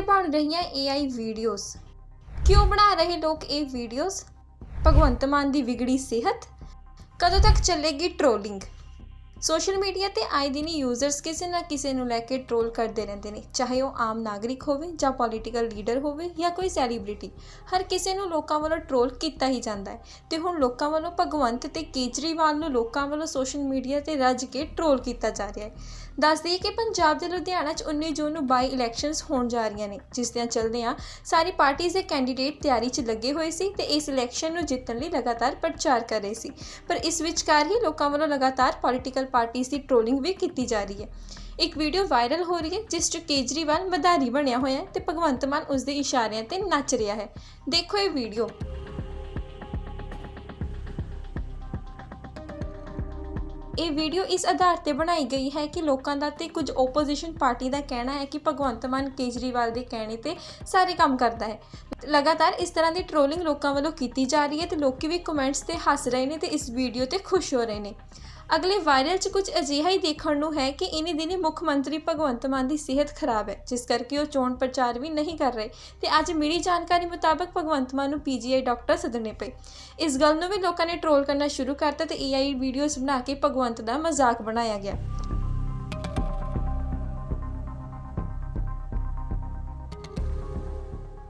ਤੇ ਬਣ ਰਹੀਆਂ AI ਵੀਡੀਓਜ਼ ਕਿਉਂ ਬਣਾ ਰਹੇ ਲੋਕ ਇਹ ਵੀਡੀਓਜ਼ ਭਗਵੰਤ ਮਾਨ ਦੀ ਵਿਗੜੀ ਸਿਹਤ? ਕਦੋਂ ਤੱਕ ਚੱਲੇਗੀ ਟ੍ਰੋਲਿੰਗ ਸੋਸ਼ਲ ਮੀਡੀਆ ਤੇ ਆਏ ਦਿਨ ਯੂਜ਼ਰਸ ਕਿਸੇ ਨਾ ਕਿਸੇ ਨੂੰ ਲੈ ਕੇ ਟ੍ਰੋਲ ਕਰਦੇ ਰਹਿੰਦੇ ਨੇ, ਚਾਹੇ ਉਹ ਆਮ ਨਾਗਰਿਕ ਹੋਵੇ ਜਾਂ ਪੋਲੀਟੀਕਲ ਲੀਡਰ ਹੋਵੇ ਜਾਂ ਕੋਈ ਸੈਲੀਬ੍ਰਿਟੀ ਹਰ ਕਿਸੇ ਨੂੰ ਲੋਕਾਂ ਵੱਲੋਂ ਟ੍ਰੋਲ ਕੀਤਾ ਹੀ ਜਾਂਦਾ ਹੈ ਤੇ ਹੁਣ ਲੋਕਾਂ ਵੱਲੋਂ ਭਗਵੰਤ ਤੇ ਕੇਜਰੀਵਾਲ ਨੂੰ ਲੋਕਾਂ ਵੱਲੋਂ ਸੋਸ਼ਲ ਮੀਡੀਆ ਤੇ ਰੱਜ ਕੇ ਟ੍ਰੋਲ ਕੀਤਾ ਜਾ ਰਿਹਾ ਹੈ। ਦੱਸ ਦਈਏ ਕਿ ਪੰਜਾਬ ਦੇ ਲੁਧਿਆਣਾ 'ਚ 19 ਜੂਨ ਨੂੰ ਬਾਈ ਇਲੈਕਸ਼ਨਸ ਹੋਣ ਜਾ ਰਹੀਆਂ ਨੇ, ਜਿਸ ਦੇ ਚੱਲਦਿਆਂ ਸਾਰੀ ਪਾਰਟੀਆਂ ਦੇ ਕੈਂਡੀਡੇਟ ਤਿਆਰੀ 'ਚ ਲੱਗੇ ਹੋਏ ਸੀ ਤੇ ਇਸ ਇਲੈਕਸ਼ਨ ਨੂੰ ਜਿੱਤਣ ਲਈ ਲਗਾਤਾਰ ਪ੍ਰਚਾਰ ਕਰ ਰਹੇ ਸੀ। ਪਰ ਇਸ ਵਿਚਕਾਰ ਹੀ ਲੋਕਾਂ ਵੱਲੋਂ ਲਗਾਤਾਰ ਪੋਲੀਟੀਕਲ ਪਾਰਟੀਆਂ ਦੀ ਟ੍ਰੋਲਿੰਗ ਵੀ ਕੀਤੀ ਜਾ ਰਹੀ ਹੈ। ਇੱਕ ਵੀਡੀਓ ਵਾਇਰਲ ਹੋ ਰਹੀ ਹੈ, ਜਿਸ 'ਚ ਕੇਜਰੀਵਾਲ ਮਦਾਰੀ ਬਣਿਆ ਹੋਇਆ ਹੈ ਤੇ ਭਗਵੰਤ ਮਾਨ ਉਸ ਦੇ ਇਸ਼ਾਰਿਆਂ ਤੇ ਨੱਚ ਰਿਹਾ ਹੈ। ਦੇਖੋ ਇਹ ਵੀਡੀਓ ਇਹ ਵੀਡੀਓ ਇਸ ਆਧਾਰ ਤੇ ਬਣਾਈ ਗਈ ਹੈ ਕਿ ਲੋਕਾਂ ਦਾ ਤੇ ਕੁਝ ਓਪੋਜੀਸ਼ਨ ਪਾਰਟੀ ਦਾ ਕਹਿਣਾ ਹੈ ਕਿ ਭਗਵੰਤ ਮਾਨ ਕੇਜਰੀਵਾਲ ਦੇ ਕਹਿਣੇ ਤੇ ਸਾਰੇ ਕੰਮ ਕਰਦਾ ਹੈ। ਲਗਾਤਾਰ ਇਸ ਤਰ੍ਹਾਂ ਦੀ ਟ੍ਰੋਲਿੰਗ ਲੋਕਾਂ ਵੱਲੋਂ ਕੀਤੀ ਜਾ ਰਹੀ ਹੈ ਤੇ ਲੋਕੀ ਵੀ ਕਮੈਂਟਸ ਤੇ ਹੱਸ ਰਹੇ ਨੇ ਤੇ ਇਸ ਵੀਡੀਓ ਤੇ ਖੁਸ਼ ਹੋ ਰਹੇ ਨੇ। ਅਗਲੇ ਵਾਇਰਲ 'ਚ ਕੁਝ ਅਜਿਹਾ ਹੀ ਦੇਖਣ ਨੂੰ ਹੈ ਕਿ ਇਨੀ ਦਿਨੀ ਮੁੱਖ ਮੰਤਰੀ ਭਗਵੰਤ ਮਾਨ ਦੀ ਸਿਹਤ ਖਰਾਬ ਹੈ, ਜਿਸ ਕਰਕੇ ਉਹ ਚੋਣ ਪ੍ਰਚਾਰ ਵੀ ਨਹੀਂ ਕਰ ਰਹੇ। ਤੇ ਅੱਜ ਮਿਲੀ ਜਾਣਕਾਰੀ ਮੁਤਾਬਕ ਭਗਵੰਤ ਮਾਨ ਨੂੰ ਪੀਜੀਆਈ ਡਾਕਟਰ ਸੱਦਣੇ ਪਏ। ਇਸ ਗੱਲ ਨੂੰ ਵੀ ਲੋਕਾਂ ਨੇ ਟ੍ਰੋਲ ਕਰਨਾ ਸ਼ੁਰੂ ਕਰਤਾ ਤੇ ਏਆਈ ਵੀਡੀਓਜ਼ ਬਣਾ ਕੇ ਭਗਵੰਤ ਦਾ ਮਜ਼ਾਕ ਬਣਾਇਆ ਗਿਆ।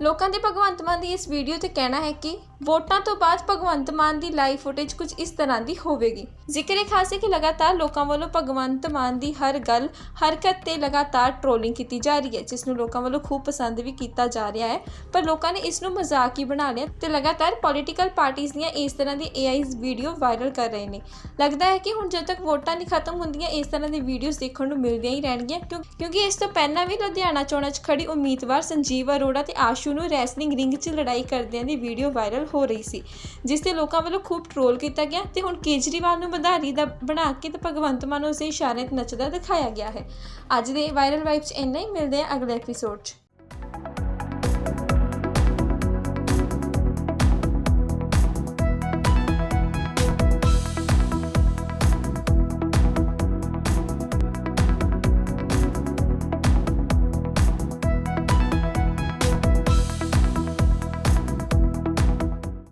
ਲੋਕਾਂ ਦੇ ਭਗਵੰਤ ਮਾਨ ਦੀ ਇਸ ਵੀਡੀਓ ਤੇ ਕਹਿਣਾ ਹੈ ਕਿ ਵੋਟਾਂ ਤੋਂ ਬਾਅਦ ਭਗਵੰਤ ਮਾਨ ਦੀ ਲਾਈਵ ਫੁਟੇਜ ਕੁਝ ਇਸ ਤਰ੍ਹਾਂ ਦੀ ਹੋਵੇਗੀ। ਜ਼ਿਕਰ ਇਹ ਖਾਸ ਹੈ ਕਿ ਲਗਾਤਾਰ ਲੋਕਾਂ ਵੱਲੋਂ ਭਗਵੰਤ ਮਾਨ ਦੀ ਹਰ ਗੱਲ ਹਰਕਤ ਤੇ ਲਗਾਤਾਰ ਟ੍ਰੋਲਿੰਗ ਕੀਤੀ ਜਾ ਰਹੀ ਹੈ, ਜਿਸ ਨੂੰ ਲੋਕਾਂ ਵੱਲੋਂ ਖੂਬ ਪਸੰਦ ਵੀ ਕੀਤਾ ਜਾ ਰਿਹਾ ਹੈ। ਪਰ ਲੋਕਾਂ ਨੇ ਇਸ ਨੂੰ ਮਜ਼ਾਕ ਹੀ ਬਣਾ ਲਿਆ ਤੇ ਲਗਾਤਾਰ ਪੋਲੀਟੀਕਲ ਪਾਰਟੀਆਂ ਦੀਆਂ ਇਸ ਤਰ੍ਹਾਂ ਦੀ AI ਵੀਡੀਓ ਵਾਇਰਲ ਕਰ ਰਹੇ ਨੇ। ਲੱਗਦਾ ਹੈ ਕਿ ਹੁਣ ਜਦ ਤੱਕ ਵੋਟਾਂ ਨਹੀਂ ਖਤਮ ਹੁੰਦੀਆਂ, ਇਸ ਤਰ੍ਹਾਂ ਦੀ ਵੀਡੀਓਜ਼ ਦੇਖਣ ਨੂੰ ਮਿਲਦੀਆਂ ਹੀ ਰਹਿਣਗੀਆਂ, ਕਿਉਂ- ਕਿਉਂਕਿ ਇਸ ਤੋਂ ਪਹਿਲਾਂ ਵੀ ਲੁਧਿਆਣਾ ਚੋਣਾਂ 'ਚ ਖੜੀ ਉਮੀਦਵਾਰ ਸੰਜੀਵ ਅਰੋੜਾ ਤੇ ਆਸ਼ੂ ਨੂੰ ਰੈਸਲਿੰਗ ਰਿੰਗ 'ਚ ਲੜਾਈ ਕਰਦਿਆਂ ਦੀ ਵੀਡੀਓ ਵਾਇਰਲ ਹੋ ਰਹੀ ਸੀ। ਜਿਸ ਤੇ ਲੋਕਾਂ ਵੱਲੋਂ ਖੂਬ ਟ੍ਰੋਲ ਕੀਤਾ ਗਿਆ ਤੇ ਹੁਣ ਕੇਜਰੀਵਾਲ ਨੂੰ ਵਧਾਰੀ ਦਾ ਬਣਾ ਕੇ ਤੇ ਭਗਵੰਤ ਮਾਨ ਨੂੰ ਉਸੇ ਇਸ਼ਾਰੇ ਤੇ ਨੱਚਦਾ ਦਿਖਾਇਆ ਗਿਆ ਹੈ। ਅੱਜ ਦੇ ਵਾਇਰਲ ਵਾਈਬਸ ਇੰਨਾ ਹੀ, ਮਿਲਦੇ ਆ ਅਗਲੇ ਐਪੀਸੋਡ 'ਚ।